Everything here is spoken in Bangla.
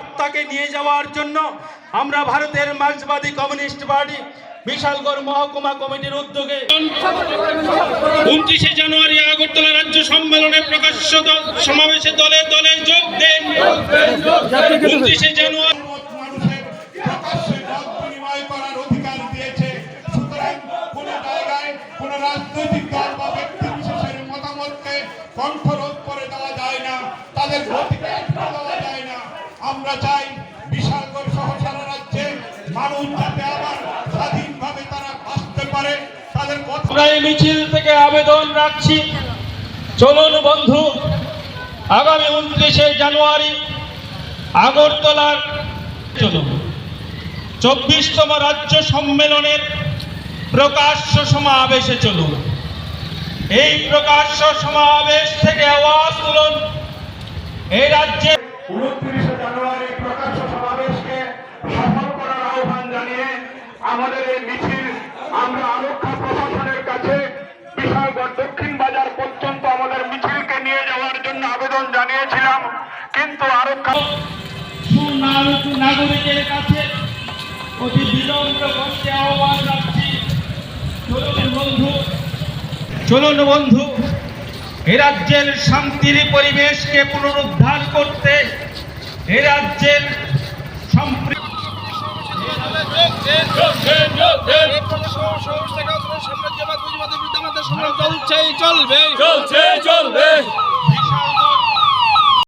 বার্তাকে নিয়ে যাওয়ার জন্য আমরা ভারতের মার্ক্সবাদী কমিউনিস্ট পার্টি বিশালগড় মহকুমা কমিটির উদ্যোগে উনত্রিশে জানুয়ারি আগরতলা রাজ্য সম্মেলনে প্রকাশ্য দল- সমাবেশে দলে দলে যোগ দেন। উনত্রিশে জানুয়ারি মানুষের প্রকাশ্যে মত বিনিময় করার অধিকার দিয়েছে সুতরাং কোন জায়গায় কোন রাজনৈতিক দল বা ব্যক্তি বিশেষের মতামতকে কণ্ঠরোধ করে দেওয়া যায় না তাদের গতিকে আটকে দেওয়া মানুষ যাতে আবার স্বাধীনভাবে তারা বাঁচতে পারে তাদের কথা মিছিল থেকে আবেদন রাখছি। চলুন বন্ধু আগামী উনত্রিশে জানুয়ারি আগরতলার চলুন। চব্বিশতম রাজ্য সম্মেলনের প্রকাশ্য সমাবেশে চলুন। এই প্রকাশ্য সমাবেশ থেকে আওয়াজ তুলুন। এই রাজ্যে উনত্রিশে জানুয়ারি আমাদের এই মিছিল আমরা আরক্ষা প্রশাসনের কাছে বিশালগড় দক্ষিণ বাজার পর্যন্ত আমাদের মিছিলকে নিয়ে যাওয়ার জন্য আবেদন জানিয়েছিলাম, কিন্তু আরক্ষা নাগরিকের কাছে অতি বিলম্ব করতে আহ্বান রাখছি চলুন বন্ধু চলুন বন্ধু, এ রাজ্যের শান্তির পরিবেশকে পুনরুদ্ধার করতে এ রাজ্যের সম্প্রীতি চলছে চলবে